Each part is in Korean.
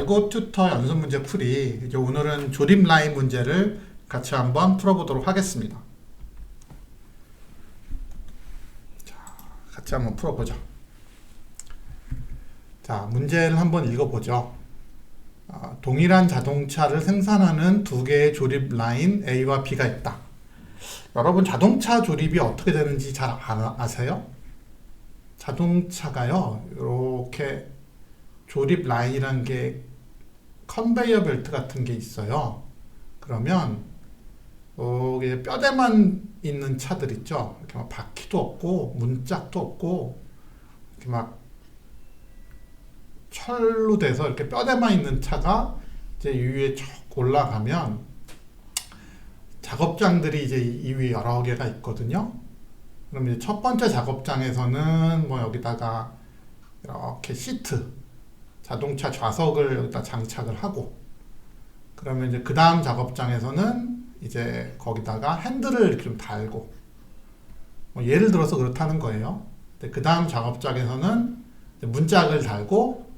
알고 튜터 연습 문제 풀이 이제 오늘은 조립 라인 문제를 같이 한번 풀어보도록 하겠습니다. 자, 같이 한번 풀어보죠. 자, 문제를 한번 읽어보죠. 아, 동일한 자동차를 생산하는 두 개의 조립 라인 A와 B가 있다. 여러분 자동차 조립이 어떻게 되는지 잘 아, 아세요? 자동차가요, 이렇게 조립 라인이라는 게 컨베이어 벨트 같은 게 있어요. 그러면 어, 뼈대만 있는 차들 있죠. 이렇게 막 바퀴도 없고 문짝도 없고 이렇게 막 철로 돼서 이렇게 뼈대만 있는 차가 이제 이 위에 쭉 올라가면 작업장들이 이제 이 위에 여러 개가 있거든요. 그럼 이제 첫 번째 작업장에서는 뭐 여기다가 이렇게 시트 자동차 좌석을 여기다 장착을 하고 그러면 이제 그 다음 작업장에서는 이제 거기다가 핸들을 좀 달고 뭐 예를 들어서 그렇다는 거예요. 그 다음 작업장에서는 문짝을 달고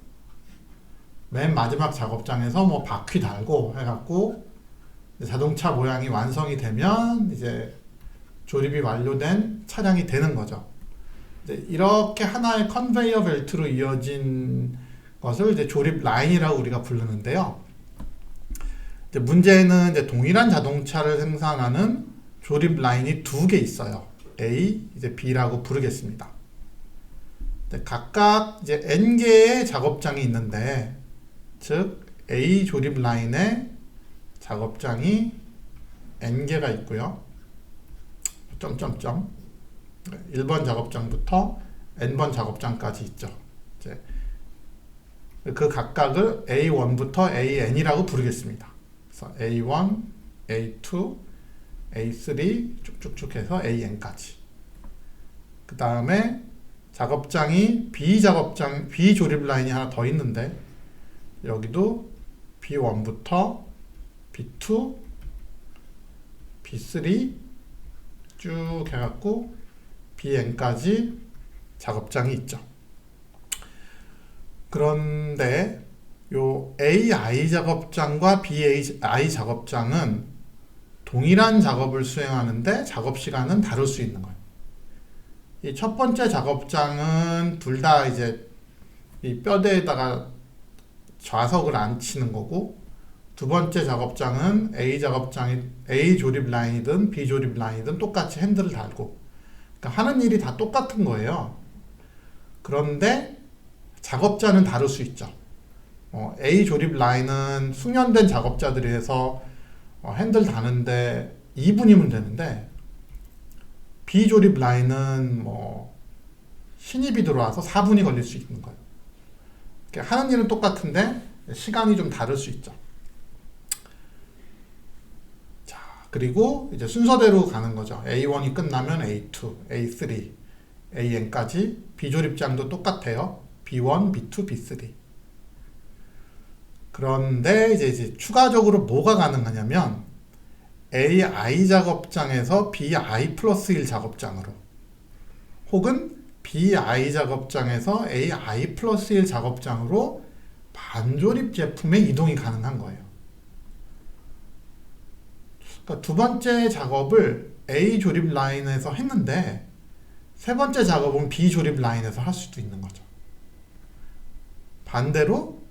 맨 마지막 작업장에서 뭐 바퀴 달고 해갖고 자동차 모양이 완성이 되면 이제 조립이 완료된 차량이 되는 거죠. 이렇게 하나의 컨베이어 벨트로 이어진 것을 이제 조립 라인이라고 우리가 부르는데요. 이제 문제는 이제 동일한 자동차를 생산하는 조립 라인이 두 개 있어요. A, 이제 B라고 부르겠습니다. 각각 이제 n 개의 작업장이 있는데, 즉 A 조립 라인에 작업장이 n 개가 있고요. 점점점 1번 작업장부터 n번 작업장까지 있죠. 그 각각을 A1부터 AN이라고 부르겠습니다. 그래서 A1, A2, A3 쭉쭉쭉 해서 AN까지. 그 다음에 작업장이 B 작업장, B 조립 라인이 하나 더 있는데 여기도 B1부터 B2, B3 쭉 해갖고 BN까지 작업장이 있죠. 그런데 요 AI 작업장과 BAI 작업장은 동일한 작업을 수행하는데 작업 시간은 다를 수 있는 거예요. 이 첫 번째 작업장은 둘 다 이제 이 뼈대에다가 좌석을 앉히는 거고 두 번째 작업장은 A 작업장이 A 조립 라인이든 B 조립 라인이든 똑같이 핸들을 달고 그러니까 하는 일이 다 똑같은 거예요. 그런데 작업자는 다를 수 있죠. 어, A 조립 라인은 숙련된 작업자들이 해서 어, 핸들 다는데 2분이면 되는데 B 조립 라인은 뭐 신입이 들어와서 4분이 걸릴 수 있는 거예요. 하는 일은 똑같은데 시간이 좀 다를 수 있죠. 자, 그리고 이제 순서대로 가는 거죠. A1이 끝나면 A2, A3, AN까지 비조립장도 똑같아요. B1, B2, B3. 그런데 이제, 이제 추가적으로 뭐가 가능하냐면 AI 작업장에서 BI 플러스 1 작업장으로 혹은 BI 작업장에서 AI 플러스 1 작업장으로 반조립 제품의 이동이 가능한 거예요. 그러니까 두 번째 작업을 A 조립 라인에서 했는데 세 번째 작업은 B 조립 라인에서 할 수도 있는 거죠. 반대로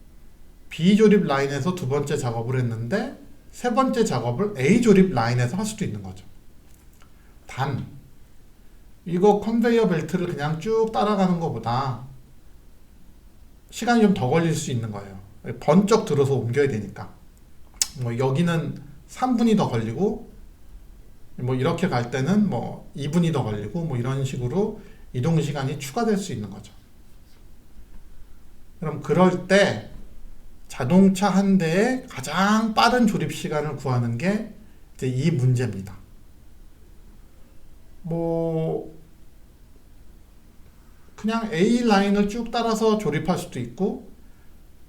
B 조립 라인에서 두 번째 작업을 했는데 세 번째 작업을 A 조립 라인에서 할 수도 있는 거죠. 단 이거 컨베이어 벨트를 그냥 쭉 따라가는 것보다 시간이 좀 더 걸릴 수 있는 거예요. 번쩍 들어서 옮겨야 되니까. 뭐 여기는 3분이 더 걸리고 뭐 이렇게 갈 때는 뭐 2분이 더 걸리고 뭐 이런 식으로 이동 시간이 추가될 수 있는 거죠. 그럼 그럴 때 자동차 한 대의 가장 빠른 조립 시간을 구하는 게 이제 이 문제입니다. 뭐 그냥 A 라인을 쭉 따라서 조립할 수도 있고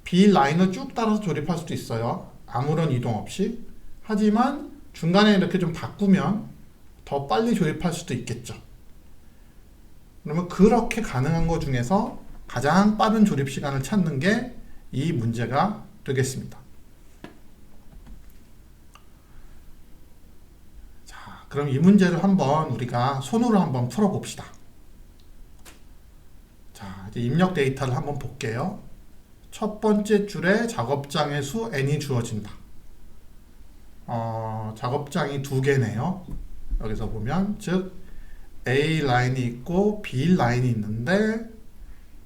B 라인을 쭉 따라서 조립할 수도 있어요. 아무런 이동 없이. 하지만 중간에 이렇게 좀 바꾸면 더 빨리 조립할 수도 있겠죠. 그러면 그렇게 가능한 것 중에서 가장 빠른 조립 시간을 찾는 게 이 문제가 되겠습니다. 자, 그럼 이 문제를 한번 우리가 손으로 한번 풀어봅시다. 자, 이제 입력 데이터를 한번 볼게요. 첫 번째 줄에 작업장의 수 n이 주어진다. 어, 작업장이 두 개네요. 여기서 보면 즉 A 라인이 있고 B 라인이 있는데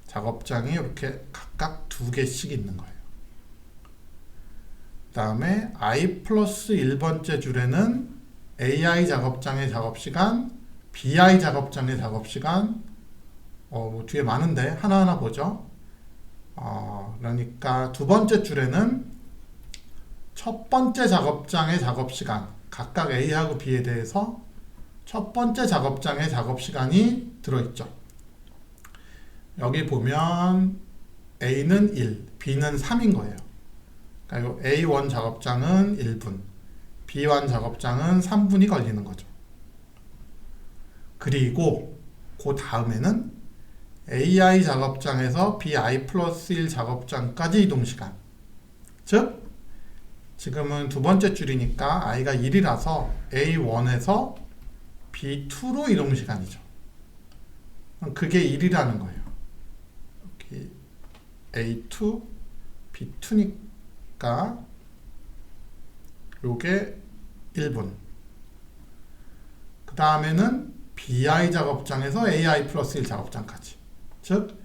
작업장이 이렇게 각각 두 개씩 있는 거예요. 그 다음에 i 플러스 1번째 줄에는 AI 작업장의 작업시간, BI 작업장의 작업시간, 어, 뭐 뒤에 많은데 하나하나 보죠. 어, 그러니까 두 번째 줄에는 첫 번째 작업장의 작업시간, 각각 A하고 B에 대해서 첫 번째 작업장의 작업시간이 들어있죠. 여기 보면 A는 1, B는 3인 거예요. 그러니까 A1 작업장은 1분, B1 작업장은 3분이 걸리는 거죠. 그리고 그 다음에는 AI 작업장에서 BI 플러스 1 작업장까지 이동 시간. 즉, 지금은 두 번째 줄이니까 i가 1이라서 A1에서 B2로 이동 시간이죠. 그럼 그게 1이라는 거예요. 여기 A2, B2니까 요게 1분. 그 다음에는 BI 작업장에서 AI 플러스 1 작업장까지. 즉,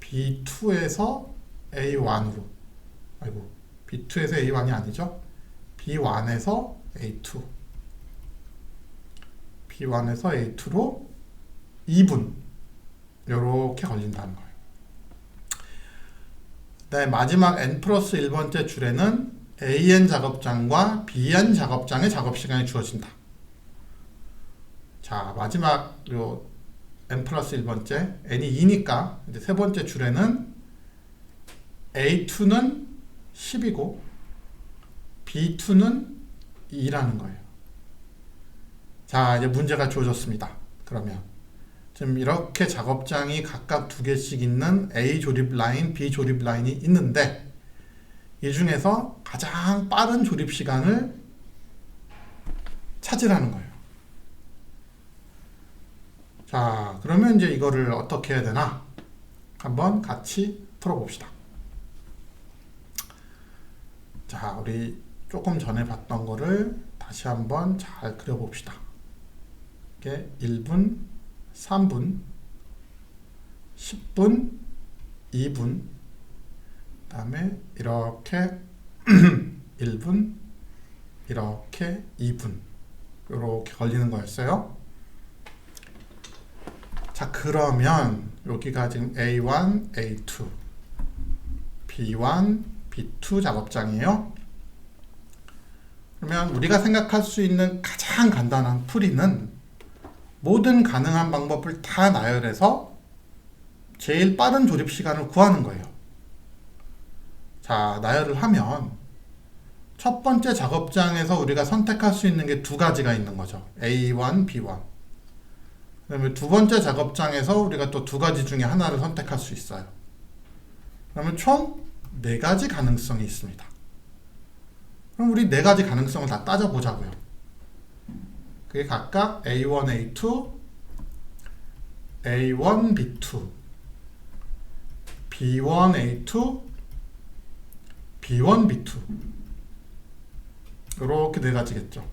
B2에서 A1으로. 아이고, B2에서 A1이 아니죠. B1에서 A2. B1에서 A2로 2분. 이렇게 걸린다는 거예요. 네, 마지막 n 플러스 1번째 줄에는 AN 작업장과 BN 작업장의 작업 시간이 주어진다. 자, 마지막 요 n 플러스 1번째 n이 2니까 이제 세 번째 줄에는 A2는 10이고 B2는 2라는 거예요. 자, 이제 문제가 주어졌습니다. 그러면 지금 이렇게 작업장이 각각 두 개씩 있는 A 조립 라인, B 조립 라인이 있는데 이 중에서 가장 빠른 조립 시간을 찾으라는 거예요. 자, 그러면 이제 이거를 어떻게 해야 되나? 한번 같이 풀어봅시다. 자, 우리 조금 전에 봤던 거를 다시 한번 잘 그려봅시다. 이게 1분, 3분, 10분, 2분, 그 다음에 이렇게 1분, 이렇게 2분, 이렇게 걸리는 거였어요. 자, 그러면 여기가 지금 A1, A2, B1, B2 작업장이에요. 그러면 우리가 생각할 수 있는 가장 간단한 풀이는 모든 가능한 방법을 다 나열해서 제일 빠른 조립 시간을 구하는 거예요. 자, 나열을 하면 첫 번째 작업장에서 우리가 선택할 수 있는 게 두 가지가 있는 거죠. A1, B1. 그다음에 두 번째 작업장에서 우리가 또 두 가지 중에 하나를 선택할 수 있어요. 그러면 총 네 가지 가능성이 있습니다. 그럼 우리 네 가지 가능성을 다 따져보자고요. 그게 각각 A1, A2, A1, B2, B1, A2, B1, B2 이렇게 네 가지겠죠.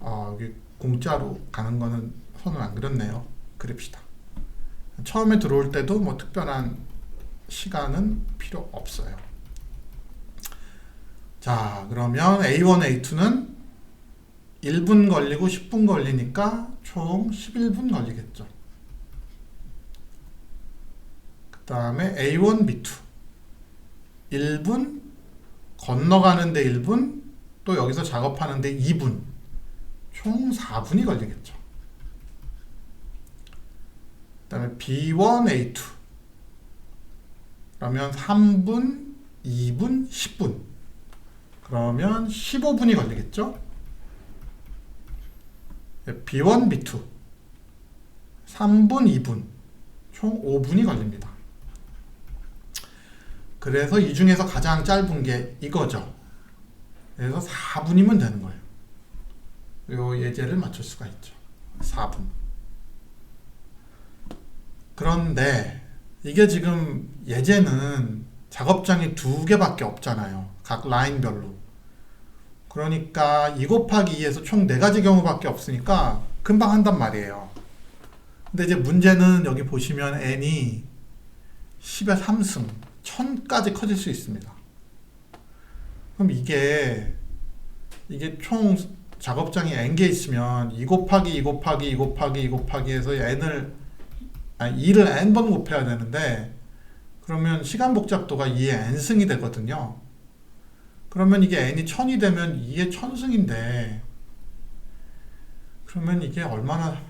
아 여기 공짜로 가는 거는 손을 안 그렸네요. 그립시다. 처음에 들어올 때도 뭐 특별한 시간은 필요 없어요. 자, 그러면 A1, A2는 1분 걸리고 10분 걸리니까 총 11분 걸리겠죠. 그 다음에 A1, B2. 1분, 건너가는데 1분, 또 여기서 작업하는데 2분. 총 4분이 걸리겠죠. 그 다음에 B1, A2. 그러면 3분, 2분, 10분. 그러면 15분이 걸리겠죠? B1, B2. 3분, 2분. 총 5분이 걸립니다. 그래서 이 중에서 가장 짧은 게 이거죠. 그래서 4분이면 되는 거예요. 요 예제를 맞출 수가 있죠. 4분. 그런데 이게 지금 예제는 작업장이 두 개밖에 없잖아요. 각 라인별로. 그러니까 2 곱하기 2에서 총 4가지 경우밖에 없으니까 금방 한단 말이에요. 근데 이제 문제는 여기 보시면 n이 10의 3승, 1000까지 커질 수 있습니다. 그럼 이게 이게 총 작업장이 n개 있으면 2 곱하기 2 곱하기 2 곱하기 2 곱하기 해서 n을 아니 2를 n번 곱해야 되는데 그러면 시간 복잡도가 2의 n승이 되거든요. 그러면 이게 n이 1000이 되면 2의 1000승인데 그러면 이게 얼마나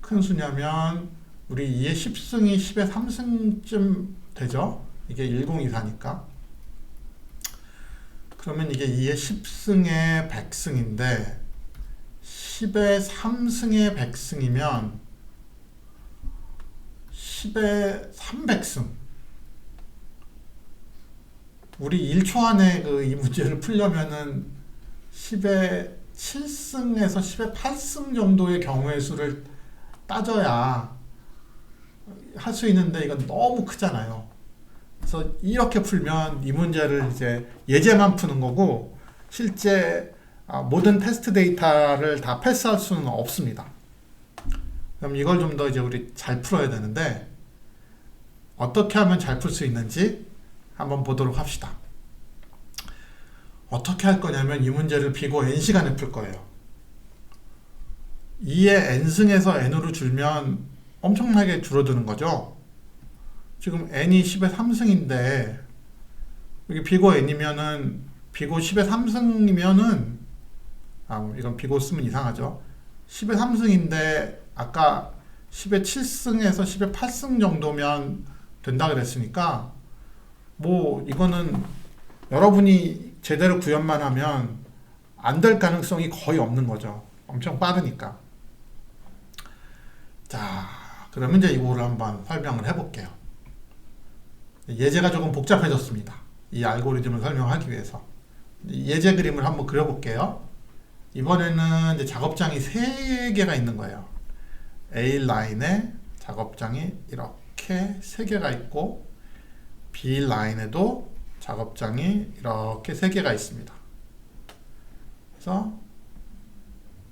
큰 수냐면 우리 2의 10승이 10의 3승쯤 되죠? 이게 1024니까 그러면 이게 2의 10승의 100승인데 10의 3승의 100승이면 10의 300승 우리 1초 안에 그 이 문제를 풀려면은 10의 7승에서 10의 8승 정도의 경우의 수를 따져야 할 수 있는데 이건 너무 크잖아요. 그래서 이렇게 풀면 이 문제를 이제 예제만 푸는 거고 실제 아, 모든 테스트 데이터를 다 패스할 수는 없습니다. 그럼 이걸 좀 더 이제 우리 잘 풀어야 되는데 어떻게 하면 잘 풀 수 있는지 한번 보도록 합시다. 어떻게 할 거냐면 이 문제를 비고 n 시간에 풀 거예요. 2의 n승에서 n으로 줄면 엄청나게 줄어드는 거죠. 지금 n이 10의 3승인데 여기 비고 n이면은 비고 10의 3승이면은 아 이건 비고 쓰면 이상하죠. 10의 3승인데 아까 10의 7승에서 10의 8승 정도면 된다 그랬으니까 뭐 이거는 여러분이 제대로 구현만 하면 안 될 가능성이 거의 없는 거죠. 엄청 빠르니까. 자, 그러면 이제 이거를 한번 설명을 해볼게요. 예제가 조금 복잡해졌습니다. 이 알고리즘을 설명하기 위해서. 예제 그림을 한번 그려볼게요. 이번에는 이제 작업장이 3개가 있는 거예요. A 라인에 작업장이 이렇게 3개가 있고 B 라인에도 작업장이 이렇게 3개가 있습니다. 그래서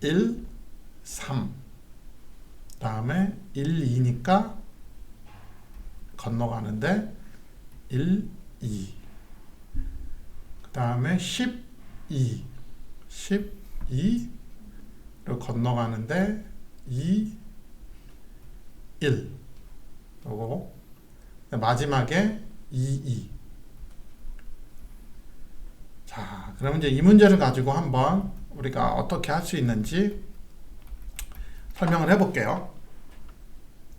1, 3 다음에 1, 2니까 건너가는데 1, 2. 그 다음에 12. 12로 건너가는데 2, 1. 그리고 마지막에 2, 2. 자, 그러면 이제 이 문제를 가지고 한번 우리가 어떻게 할 수 있는지 설명을 해볼게요.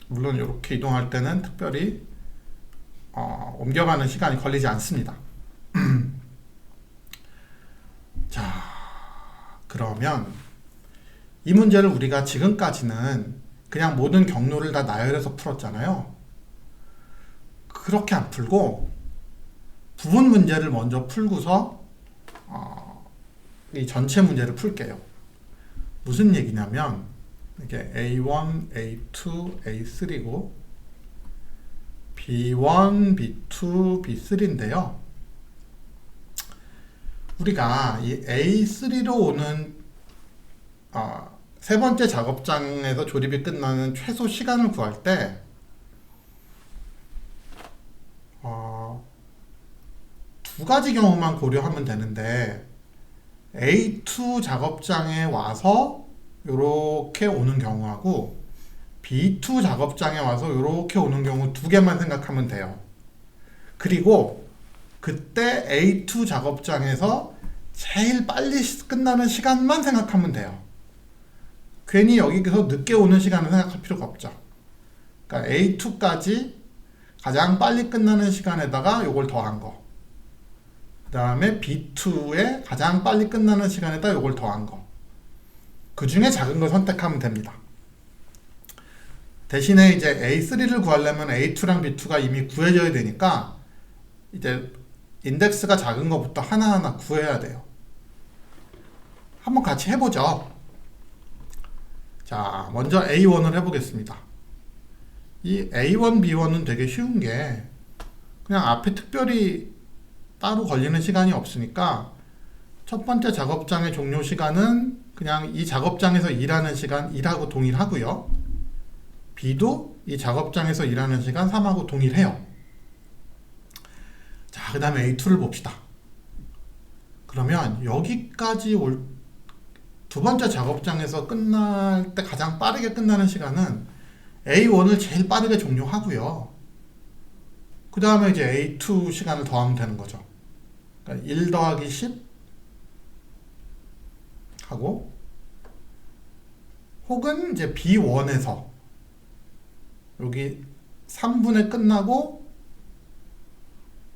물론 이렇게 이동할 때는 특별히 어, 옮겨가는 시간이 걸리지 않습니다. 자, 그러면 이 문제를 우리가 지금까지는 그냥 모든 경로를 다 나열해서 풀었잖아요. 그렇게 안 풀고 부분 문제를 먼저 풀고서 어, 이 전체 문제를 풀게요. 무슨 얘기냐면 이게 A1, A2, A3고 B1, B2, B3인데요. 우리가 이 A3로 오는 어, 세 번째 작업장에서 조립이 끝나는 최소 시간을 구할 때 어, 두 가지 경우만 고려하면 되는데 A2 작업장에 와서 이렇게 오는 경우하고 B2 작업장에 와서 이렇게 오는 경우 두 개만 생각하면 돼요. 그리고 그때 A2 작업장에서 제일 빨리 끝나는 시간만 생각하면 돼요. 괜히 여기서 늦게 오는 시간을 생각할 필요가 없죠. 그러니까 A2까지 가장 빨리 끝나는 시간에다가 이걸 더한 거. 그 다음에 B2에 가장 빨리 끝나는 시간에다 이걸 더한 거. 그 중에 작은 걸 선택하면 됩니다. 대신에 이제 A3를 구하려면 A2랑 B2가 이미 구해져야 되니까 이제 인덱스가 작은 것부터 하나하나 구해야 돼요. 한번 같이 해보죠. 자, 먼저 A1을 해보겠습니다. 이 A1, B1은 되게 쉬운 게 그냥 앞에 특별히 따로 걸리는 시간이 없으니까 첫 번째 작업장의 종료 시간은 그냥 이 작업장에서 일하는 시간 1하고 동일하고요. B도 이 작업장에서 일하는 시간 3하고 동일해요. 자, 그 다음에 A2를 봅시다. 그러면 여기까지 올 두 번째 작업장에서 끝날 때 가장 빠르게 끝나는 시간은 A1을 제일 빠르게 종료하고요. 그 다음에 이제 A2 시간을 더하면 되는 거죠. 그러니까 1 더하기 10 하고 혹은 이제 B1에서 여기 3분에 끝나고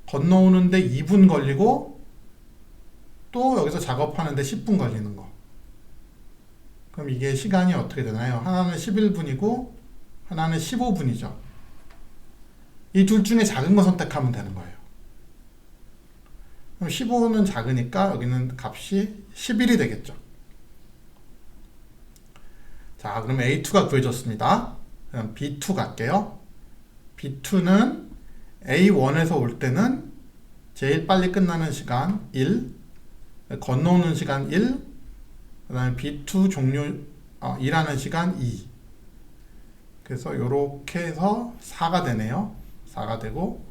건너오는데 2분 걸리고 또 여기서 작업하는데 10분 걸리는 거. 그럼 이게 시간이 어떻게 되나요? 하나는 11분이고 하나는 15분이죠. 이 둘 중에 작은 거 선택하면 되는 거예요. 그럼 15는 작으니까 여기는 값이 11이 되겠죠. 자, 그럼 A2가 구해졌습니다. 그럼 B2 갈게요. B2는 A1에서 올 때는 제일 빨리 끝나는 시간 1, 건너오는 시간 1, 그 다음에 B2 종료, 어, 일하는 시간 2. 그래서 이렇게 해서 4가 되네요. 4가 되고,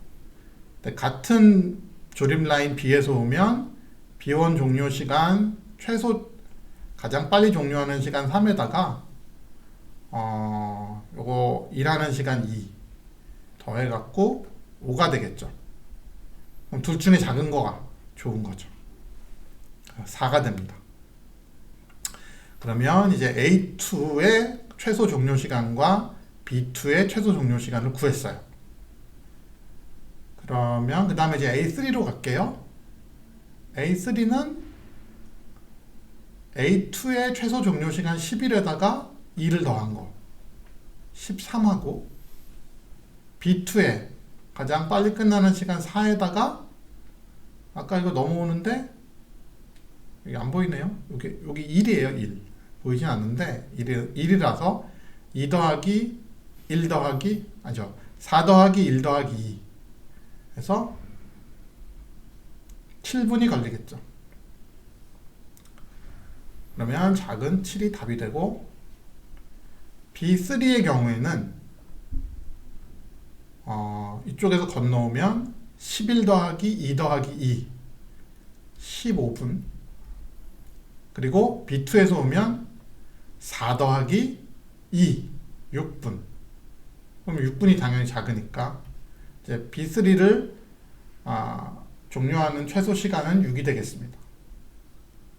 같은 조립 라인 B에서 오면 B1 종료 시간 최소 가장 빨리 종료하는 시간 3에다가 어, 요거 일하는 시간 2 더해갖고 5가 되겠죠. 그럼 둘 중에 작은 거가 좋은 거죠. 4가 됩니다. 그러면 이제 A2의 최소 종료 시간과 B2의 최소 종료 시간을 구했어요. 그러면 그 다음에 이제 A3로 갈게요. A3는 A2의 최소 종료 시간 10일에다가 2를 더한 거 13하고 B2에 가장 빨리 끝나는 시간 4에다가 아까 이거 넘어오는데 여기 안 보이네요. 여기 여기 1이에요. 1 보이진 않는데 1이, 1이라서 2 더하기 1 더하기 아니죠 4 더하기 1 더하기 2 해서 7분이 걸리겠죠. 그러면 작은 7이 답이 되고 B3의 경우에는 어, 이쪽에서 건너오면 11 더하기 2 더하기 2 15분 그리고 B2에서 오면 4 더하기 2 6분 그럼 6분이 당연히 작으니까 이제 B3를 아, 종료하는 최소 시간은 6이 되겠습니다.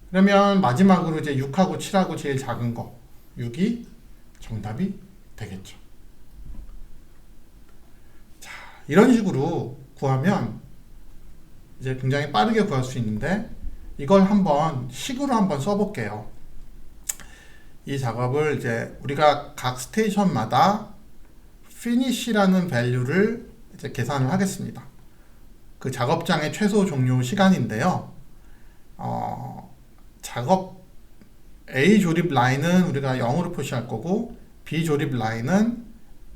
그러면 마지막으로 이제 6하고 7하고 제일 작은 거 6이 정답이 되겠죠. 자, 이런 식으로 구하면 이제 굉장히 빠르게 구할 수 있는데 이걸 한번 식으로 한번 써볼게요. 이 작업을 이제 우리가 각 스테이션마다 finish라는 value를 이제 계산을 하겠습니다. 그 작업장의 최소 종료 시간인데요. 어, 작업 A 조립 라인은 우리가 0으로 표시할 거고 B 조립 라인은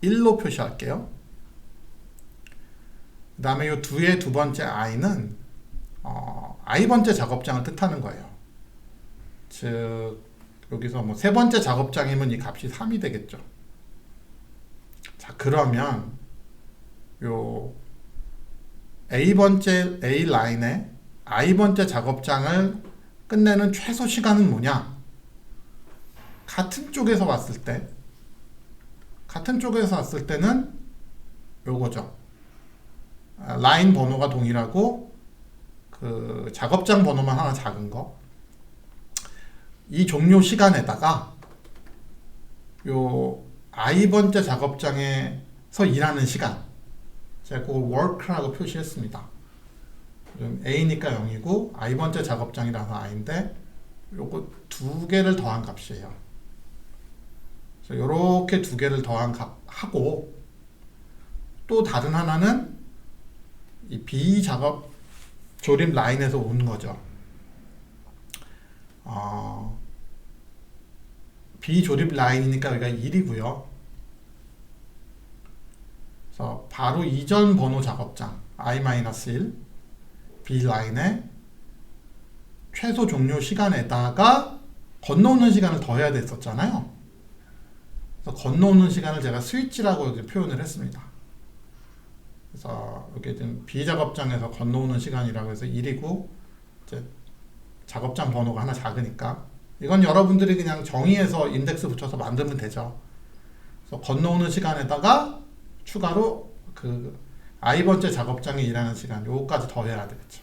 1로 표시할게요. 그 다음에 이 두의 두 번째 i는 어, i 번째 작업장을 뜻하는 거예요. 즉 여기서 뭐 세 번째 작업장이면 이 값이 3이 되겠죠. 자 그러면 요 A 번째 A 라인에 I 번째 작업장을 끝내는 최소 시간은 뭐냐? 같은 쪽에서 봤을 때 같은 쪽에서 봤을 때는 요거죠. 아, 라인 번호가 동일하고 그 작업장 번호만 하나 작은 거. 이 종료 시간에다가 요 I 번째 작업장에서 일하는 시간 제가 그걸 work라고 표시했습니다. A니까 0이고 I 번째 작업장이라서 I인데 요거 두 개를 더한 값이에요. 이렇게 두 개를 더한 값 하고 또 다른 하나는 이 비작업 조립 라인에서 온 거죠. 어, 비조립 라인이니까 여기가 1이고요. 그래서 바로 이전 번호 작업장 i-1 B 라인에 최소 종료 시간에다가 건너오는 시간을 더해야 됐었잖아요. 그래서 건너오는 시간을 제가 스위치라고 이렇게 표현을 했습니다. 그래서 여기 지금 비작업장에서 건너오는 시간이라고 해서 1이고 이제 작업장 번호가 하나 작으니까 이건 여러분들이 그냥 정의해서 인덱스 붙여서 만들면 되죠. 그래서 건너오는 시간에다가 추가로 그 i번째 작업장에 일하는 시간 요거까지 더해야 되겠죠.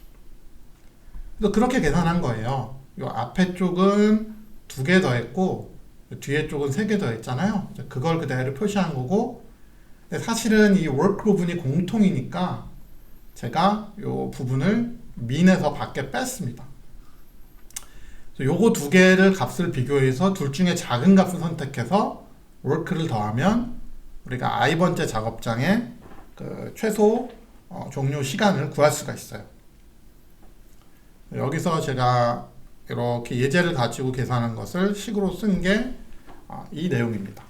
그래서 그렇게 계산한 거예요. 요 앞에 쪽은 두 개 더했고 뒤에 쪽은 세 개 더했잖아요. 그걸 그대로 표시한 거고 사실은 이 work 부분이 공통이니까 제가 요 부분을 민에서 밖에 뺐습니다. 요거 두 개를 값을 비교해서 둘 중에 작은 값을 선택해서 work를 더하면 우리가 i번째 작업장의 그 최소 어, 종료 시간을 구할 수가 있어요. 여기서 제가 이렇게 예제를 가지고 계산한 것을 식으로 쓴 게이 내용입니다.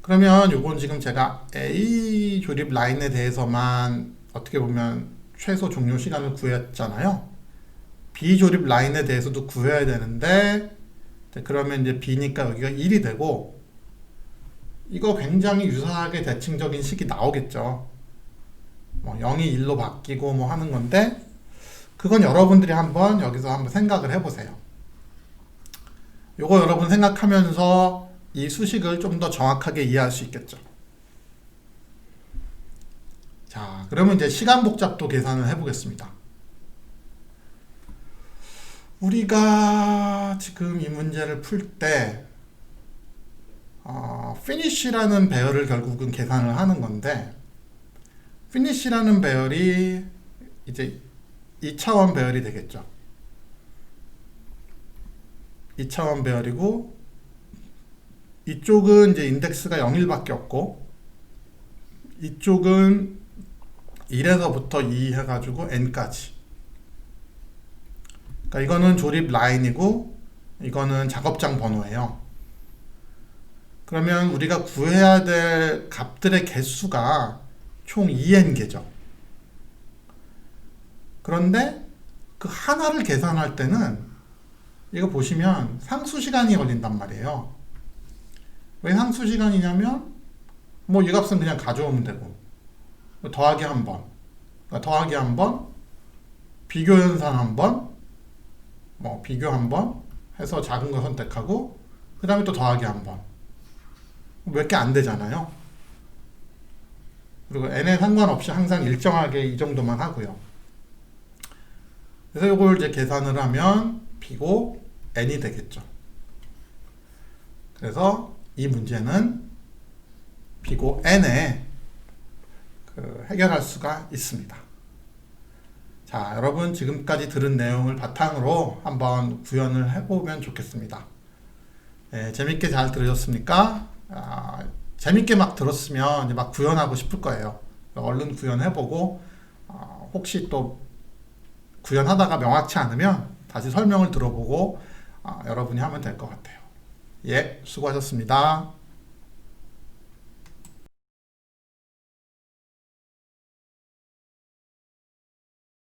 그러면 요건 지금 제가 A 조립 라인에 대해서만 어떻게 보면 최소 종료 시간을 구했잖아요. B 조립 라인에 대해서도 구해야 되는데 그러면 이제 B니까 여기가 1이 되고 이거 굉장히 유사하게 대칭적인 식이 나오겠죠. 뭐 0이 1로 바뀌고 뭐 하는 건데 그건 여러분들이 한번 여기서 한번 생각을 해보세요. 요거 여러분 생각하면서 이 수식을 좀 더 정확하게 이해할 수 있겠죠. 자, 그러면 이제 시간 복잡도 계산을 해보겠습니다. 우리가 지금 이 문제를 풀때 어, finish라는 배열을 결국은 계산을 하는 건데 finish라는 배열이 이제 2차원 배열이 되겠죠. 2차원 배열이고 이쪽은 이제 인덱스가 0일밖에 없고 이쪽은 1에서부터 2 해가지고 n까지 그러니까 이거는 조립 라인이고 이거는 작업장 번호예요. 그러면 우리가 구해야 될 값들의 개수가 총 2n개죠. 그런데 그 하나를 계산할 때는 이거 보시면 상수 시간이 걸린단 말이에요. 왜 상수 시간이냐면 뭐 이 값은 그냥 가져오면 되고 더하기 한 번, 그러니까 더하기 한 번, 비교 연산 한 번, 뭐 비교 한번 해서 작은 거 선택하고 그 다음에 또 더하기 한 번. 몇 개 안 되잖아요. 그리고 n에 상관없이 항상 일정하게 이 정도만 하고요. 그래서 이걸 이제 계산을 하면 b고 n이 되겠죠. 그래서 이 문제는 b고 n에 그 해결할 수가 있습니다. 자, 여러분 지금까지 들은 내용을 바탕으로 한번 구현을 해보면 좋겠습니다. 네, 재밌게 잘 들으셨습니까? 아, 재밌게 막 들었으면 이제 막 구현하고 싶을 거예요. 얼른 구현해보고 어, 혹시 또 구현하다가 명확치 않으면 다시 설명을 들어보고 어, 여러분이 하면 될 것 같아요. 예, 수고하셨습니다.